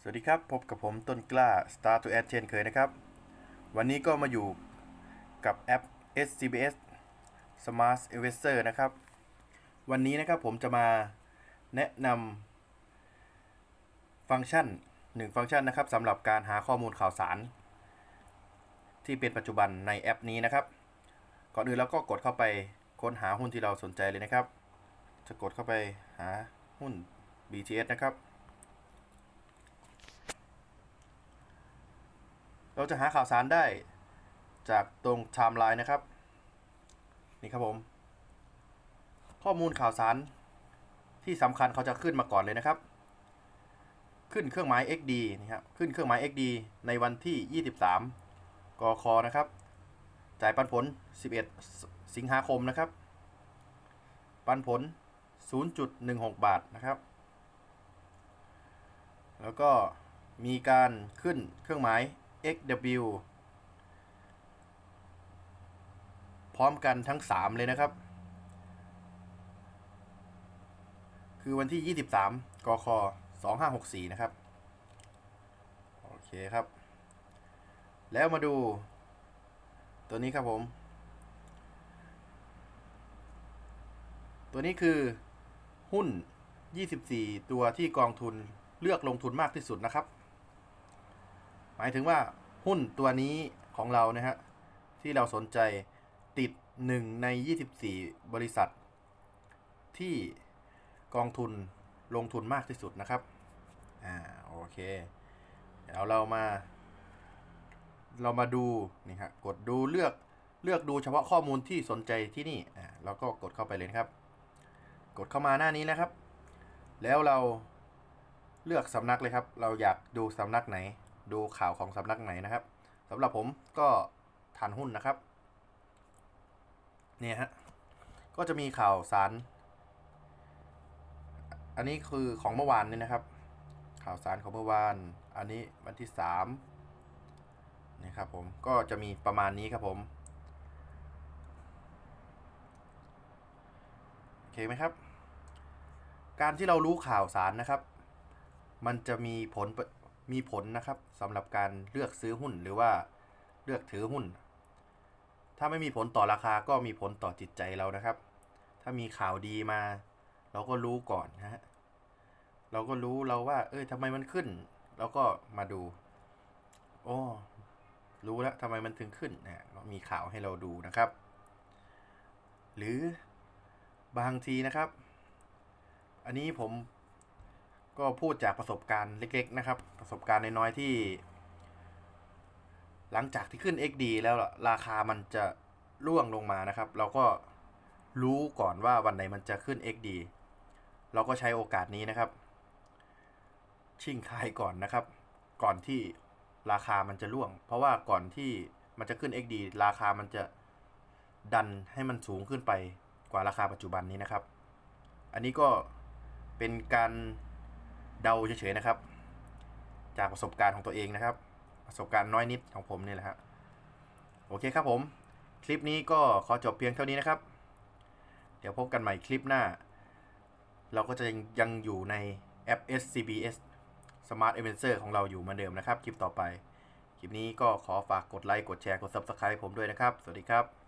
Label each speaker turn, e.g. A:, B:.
A: สวัสดีครับ พบกับผมต้นกล้า Star to Ad เช่นเคยนะครับ วันนี้ก็มาอยู่กับแอป SCBS Smart Investor นะครับ วันนี้นะครับผมจะมาแนะนำฟังก์ชันหนึ่งฟังก์ชันนะครับสำหรับการหาข้อมูลข่าวสาร ที่เป็นปัจจุบันในแอปนี้นะครับ ก่อนอื่นเราก็กดเข้าไปค้นหาหุ้นที่เราสนใจเลยนะครับ จะกดเข้าไปหาหุ้น BTS นะครับ เราจะหาข่าวสารได้จากตรงไทม์ไลน์นะครับ นี่ครับผม ข้อมูลข่าวสารที่สำคัญเขาจะขึ้นมาก่อนเลยนะครับ ขึ้นเครื่องหมาย XD นี่ครับขึ้นเครื่องหมาย XD ในวันที่ 23กคนะครับ จ่ายปันผล 11 สิงหาคมนะครับ ปันผล 0.16 บาทนะครับ แล้วก็มีการขึ้นเครื่องหมาย XW พร้อมกันทั้ง 3 เลยนะครับ คือวันที่ 23กค2564 นะครับ โอเคครับ แล้วมาดู ตัวนี้ครับผม ตัวนี้คือหุ้น 24 ตัวที่กองทุนเลือกลงทุนมากที่สุดนะครับ หมายถึงว่าหุ้นตัวนี้ของเรานะฮะที่เราสนใจติด 1 ใน 24 บริษัท ที่กองทุนลงทุนมากที่สุดนะครับ อ่า โอเค เดี๋ยวเรามา เรามาดูนี่ครับกดดูเลือกเลือกดูเฉพาะข้อมูลที่สนใจที่นี่ อ่าเราก็กดเข้าไปเลยครับ กดเข้ามาหน้านี้นะครับ แล้วเราเลือกสำนักเลยครับ เราอยากดูสำนักไหน ดูข่าวของสำนักไหนนะครับสำหรับผมก็ฐานหุ้นนะครับ เนี่ยฮะ ก็จะมีข่าวสาร อันนี้คือของเมื่อวานนี่นะครับ ข่าวสารของเมื่อวาน อันนี้วันที่สามนี่ครับผม ก็จะมีประมาณนี้ครับผมโอเคไหมครับ การที่เรารู้ข่าวสารนะครับ มันจะมีผล มีผลนะครับสำหรับการเลือกซื้อหุ้นหรือว่าเลือกถือหุ้น ถ้าไม่มีผลต่อราคาก็มีผลต่อจิตใจเรานะครับ ถ้ามีข่าวดีมา เราก็รู้ก่อนนะฮะเราก็รู้เราว่า เอ้ยทำไมมันขึ้น เราก็มาดู โอ้รู้แล้วทำไมมันถึงขึ้นนะก็มีข่าวให้เราดูนะครับ หรือบางทีนะครับ อันนี้ผม ก็พูดจากประสบการณ์เล็กๆนะครับ ประสบการณ์น้อยๆที่ หลังจากที่ขึ้น XD แล้วราคามันจะร่วงลงมานะครับ เราก็รู้ก่อนว่าวันไหนมันจะขึ้น XD เราก็ใช้โอกาสนี้นะครับ ชิ่งขายก่อนนะครับ ก่อนที่ราคามันจะร่วง เพราะว่าก่อนที่มันจะขึ้น XD ราคามันจะดันให้มันสูงขึ้นไปกว่าราคาปัจจุบันนี้นะครับ อันนี้ก็เป็นการ เดาเฉยๆนะครับ จากประสบการณ์ของตัวเองนะครับ ประสบการณ์น้อยนิดของผมนี่แหละครับโอเคครับผม คลิปนี้ก็ขอจบเพียงเท่านี้นะครับ เดี๋ยวพบกันใหม่คลิปหน้า เราก็จะยังอยู่ในแอป SCBS Smart Advisor ของเราอยู่เหมือนเดิมนะครับ คลิปต่อไป คลิปนี้ก็ขอฝากกดไลค์กดแชร์กด Subscribe ผมด้วยนะครับ สวัสดีครับ